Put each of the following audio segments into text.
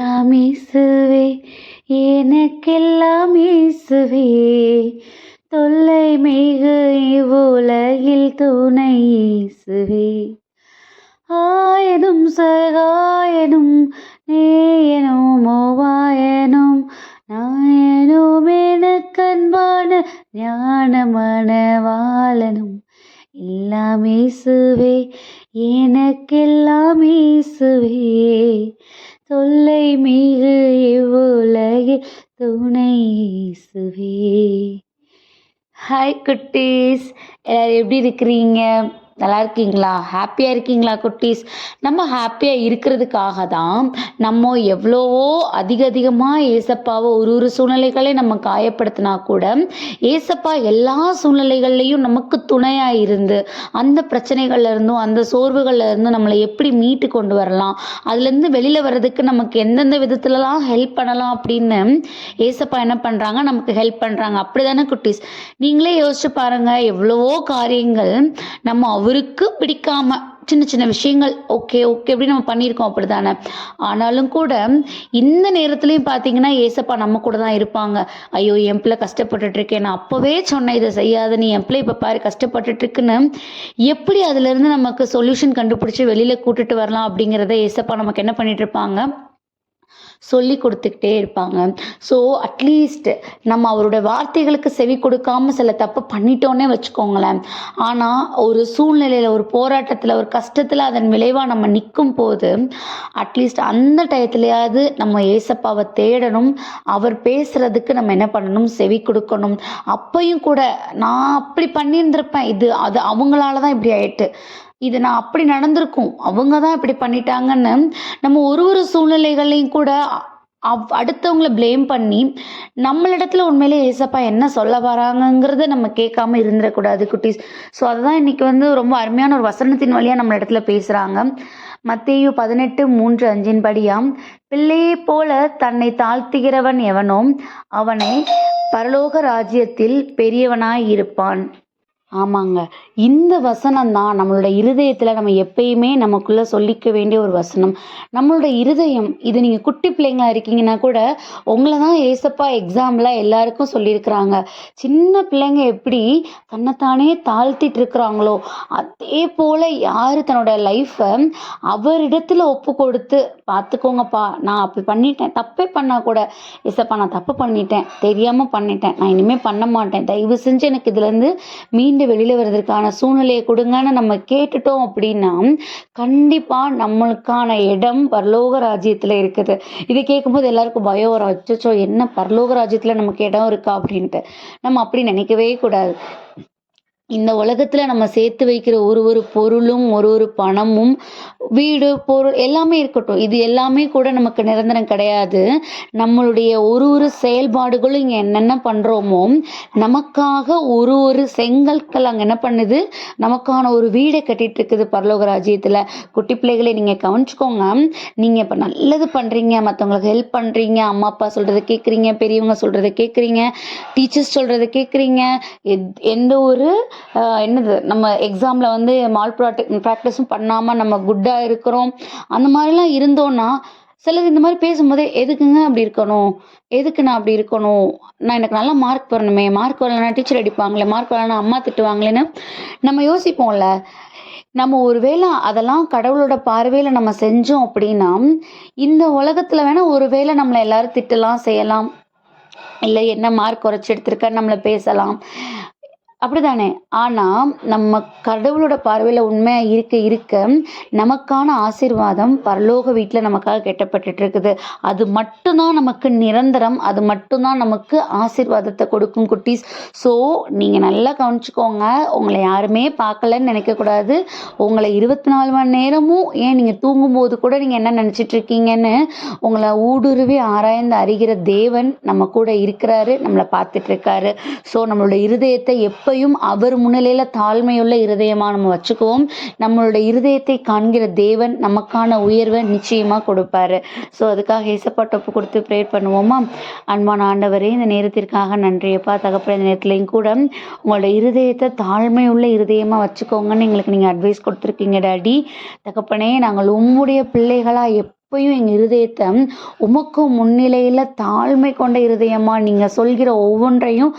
எல்லாம் இயேசுவே எனக்கெல்லாம் இயேசுவே. தொல்லை மிகு இவ்வுலகில் துணை இயேசுவே. ஆயதும் சகாயனும் நேயனும் மோவாயனும் நாயனும் எனக்கன்பான ஞான மனவாளனும் எல்லாம் இயேசுவே எனக்கெல்லாம் இயேசுவே. தொல்லை மிகு இவ்வுலகில் துணை சுவே ஹாய் குட்டீஸ். எல்லாரும் எப்படி இருக்கிறீங்க? நல்லா இருக்கீங்களா? ஹாப்பியாக இருக்கீங்களா குட்டீஸ்? நம்ம ஹாப்பியாக இருக்கிறதுக்காக தான் நம்ம எவ்வளவோ அதிக அதிகமாக ஏசப்பாவை ஒரு ஒரு சூழ்நிலைகளை நம்ம காயப்படுத்தினா கூட ஏசப்பா எல்லா சூழ்நிலைகள்லையும் நமக்கு துணையாக இருந்து அந்த பிரச்சனைகள்ல இருந்தும் அந்த சோர்வுகள்ல இருந்தும் நம்மளை எப்படி மீட்டு கொண்டு வரலாம்? அதுலேருந்து வெளியில் வர்றதுக்கு நமக்கு எந்தெந்த விதத்துலலாம் ஹெல்ப் பண்ணலாம் அப்படின்னு ஏசப்பா என்ன பண்ணுறாங்க நமக்கு ஹெல்ப் பண்ணுறாங்க அப்படி தானே குட்டீஸ்? நீங்களே யோசிச்சு பாருங்கள் எவ்வளவோ காரியங்கள் நம்ம அவருக்கு பிடிக்காம சின்ன சின்ன விஷயங்கள் ஓகே ஓகே அப்படின்னு நம்ம பண்ணியிருக்கோம் அப்படி தானே ஆனாலும் கூட இந்த நேரத்துலையும் பார்த்தீங்கன்னா ஏசப்பா நம்ம கூட தான் இருப்பாங்க. ஐயோ என் பிள்ளை கஷ்டப்பட்டுட்டு இருக்கேன் நான் அப்போவே சொன்னேன் இதை செய்யாத நீ என் பிள்ளை இப்போ பாரு கஷ்டப்பட்டுட்டு இருக்குன்னு. எப்படி அதுலேருந்து நமக்கு சொல்யூஷன் கண்டுபிடிச்சி வெளியில் கூட்டிட்டு வரலாம் அப்படிங்கிறத ஏசப்பா நமக்கு என்ன பண்ணிட்டு இருப்பாங்க? சொல்லி கொடுத்துக்கிட்டே இருப்பாங்க. ஸோ அட்லீஸ்ட் நம்ம அவரோட வார்த்தைகளுக்கு செவி கொடுக்காம சில தப்பு பண்ணிட்டோன்னே வச்சுக்கோங்களேன். ஆனால் ஒரு சூழ்நிலையில் ஒரு போராட்டத்தில் ஒரு கஷ்டத்தில் அதன் விளைவாக நம்ம நிற்கும் போது அட்லீஸ்ட் அந்த டயத்துலையாவது நம்ம ஏசப்பாவை தேடணும் அவர் பேசுறதுக்கு நம்ம என்ன பண்ணணும் செவி கொடுக்கணும். அப்பையும் கூட நான் அப்படி பண்ணியிருந்திருப்பேன். இது அது அவங்களால தான் இப்படி ஆயிட்டு. இது நான் அப்படி நடந்திருக்கும். அவங்க தான் இப்படி பண்ணிட்டாங்கன்னு நம்ம ஒரு ஒரு சூழ்நிலைகளையும் கூட அவ் அடுத்தவங்களை ப்ளேம் பண்ணி நம்மளிடத்துல உண்மையிலே ஏசப்பா என்ன சொல்ல வராங்கங்கிறத நம்ம கேட்காம இருந்துடக்கூடாது குட்டீஸ். ஸோ அதுதான் இன்னைக்கு வந்து ரொம்ப அருமையான ஒரு வசனத்தின் வழியாக நம்ம இடத்துல பேசுகிறாங்க மத்தேயு பதினெட்டு மூன்று அஞ்சின் படியாம் பிள்ளையை போல தன்னை தாழ்த்துகிறவன் எவனோ அவனை பரலோக ராஜ்யத்தில் பெரியவனாய் இருப்பான். ஆமாங்க. இந்த வசனம் தான் நம்மளோட இருதயத்தில் நம்ம எப்பயுமே நமக்குள்ளே சொல்லிக்க வேண்டிய ஒரு வசனம். நம்மளோட இருதயம் இது நீங்கள் குட்டி பிள்ளைங்களா இருக்கீங்கன்னா கூட உங்களை தான் ஏசப்பா எக்ஸாம்பிளாக எல்லாருக்கும் சொல்லியிருக்கிறாங்க. சின்ன பிள்ளைங்க எப்படி தன்னைத்தானே தாழ்த்திட்டு இருக்கிறாங்களோ அதே போல் யார் தன்னோட லைஃப்பை அவரிடத்துல ஒப்பு கொடுத்து பார்த்துக்கோங்கப்பா நான் அப்படி பண்ணிட்டேன். தப்பே பண்ணால் கூட ஏசப்பா நான் தப்பு பண்ணிட்டேன். தெரியாமல் பண்ணிட்டேன். நான் இனிமேல் பண்ண மாட்டேன். தயவு செஞ்சு எனக்கு இதுலேருந்து மீன் மீண்டு வெளியில் வர்றதுக்கான சூழ்நிலையை கொடுங்கன்னு நம்ம கேட்டுட்டோம் அப்படின்னா கண்டிப்பாக நம்மளுக்கான இடம் பரலோக ராஜ்யத்தில் இருக்குது. இதை கேட்கும்போது எல்லாருக்கும் பயம் வரும். அச்சோ என்ன பரலோக ராஜ்யத்தில் நமக்கு இடம் இருக்கா அப்படின்ட்டு. நம்ம அப்படி நினைக்கவே கூடாது. இந்த உலகத்தில் நம்ம சேர்த்து வைக்கிற ஒரு ஒரு பொருளும் ஒரு ஒரு பணமும் வீடு பொருள் எல்லாமே இருக்கட்டும். இது எல்லாமே கூட நமக்கு நிரந்தரம் கிடையாது. நம்மளுடைய ஒரு ஒரு செயல்பாடுகளும் இங்கே என்னென்ன பண்ணுறோமோ நமக்காக ஒரு ஒரு செங்கற்கள் அங்கே என்ன பண்ணுது? நமக்கான ஒரு வீடை கட்டிட்டு இருக்குது பரலோக ராஜ்யத்தில். குட்டி பிள்ளைகளை நீங்கள் கவனிச்சுக்கோங்க. நீங்கள் இப்போ நல்லது பண்ணுறீங்க மற்றவங்களுக்கு ஹெல்ப் பண்ணுறீங்க அம்மா அப்பா சொல்கிறத கேட்குறீங்க பெரியவங்க சொல்கிறத கேட்குறீங்க டீச்சர்ஸ் சொல்கிறத கேட்குறீங்க எந்த ஒரு என்னது நம்ம எக்ஸாமில் வந்து மால் ப்ராக்டி ப்ராக்டிஸும் பண்ணாமல் நம்ம குட்டாக இருக்கிறோம். அந்த மாதிரிலாம் இருந்தோன்னா சிலர் இந்த மாதிரி பேசும்போதே எதுக்குங்க அப்படி இருக்கணும்? எதுக்கு நான் அப்படி இருக்கணும்? நான் எனக்கு நல்லா மார்க் வரணுமே. மார்க் வரலன்னா டீச்சர் அடிப்பாங்களே. மார்க் வரலன்னா அம்மா திட்டுவாங்களேன்னு நம்ம யோசிப்போம்ல. நம்ம ஒருவேளை அதெல்லாம் கடவுளோட பார்வையில் நம்ம செஞ்சோம் அப்படின்னா இந்த உலகத்தில் வேணால் ஒருவேளை நம்மளை எல்லாரும் திட்டலாம் செய்யலாம். இல்லை என்ன மார்க் குறைச்சி எடுத்திருக்க நம்மளை பேசலாம். அப்படிதானே? ஆனால் நம்ம கடவுளோட பார்வையில் உண்மையாக இருக்க இருக்க நமக்கான ஆசீர்வாதம் பரலோக வீட்டில் நமக்காக கெட்டப்பட்டுட்டு இருக்குது அது மட்டும்தான் நமக்கு நிரந்தரம் அது மட்டும்தான் நமக்கு ஆசீர்வாதத்தை கொடுக்கும் குட்டீஸ். ஸோ நீங்கள் நல்லா கவனிச்சுக்கோங்க உங்களை யாருமே பார்க்கலன்னு நினைக்கக்கூடாது உங்களை இருபத்தி நாலு மணி நேரமும் ஏன் நீங்கள் தூங்கும்போது கூட நீங்கள் என்ன நினச்சிட்டு இருக்கீங்கன்னு உங்களை ஊடுருவி ஆராய்ந்து அறிகிற தேவன் நம்ம கூட இருக்கிறாரு நம்மளை பார்த்துட்டு இருக்காரு ஸோ நம்மளோட இருதயத்தை எப்போ எப்பையும் அவர் முன்னிலையில் தாழ்மையுள்ள இருதயமாக நம்ம வச்சுக்குவோம். நம்மளோட இருதயத்தை காண்கிற தேவன் நமக்கான உயர்வை நிச்சயமாக கொடுப்பாரு. ஸோ அதுக்காக ஏசப்பாட்ட ஒப்பு கொடுத்து ப்ரேயர் பண்ணுவோமா? அன்பான ஆண்டவரே இந்த நேரத்திற்காக நன்றியப்பா தகப்பட இந்த நேரத்துலையும் கூட உங்களோட இருதயத்தை தாழ்மையுள்ள இருதயமாக வச்சுக்கோங்கன்னு எங்களுக்கு நீங்கள் அட்வைஸ் கொடுத்துருக்கீங்க டாடி தகப்பனே நாங்கள் உம்முடைய பிள்ளைகளாக எப் எப்பயும் எங்கள் இருதயத்தை உமக்கும் முன்னிலையில் தாழ்மை கொண்ட இருதயமா நீங்கள் சொல்கிற ஒவ்வொன்றையும்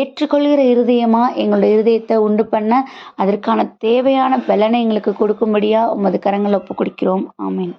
ஏற்றுக்கொள்கிற இருதயமாக எங்களுடைய இருதயத்தை உண்டு பண்ண அதற்கான தேவையான பலனை எங்களுக்கு கொடுக்கும்படியாக உமது கரங்களை ஒப்பு கொடுக்கிறோம் ஆமீன்.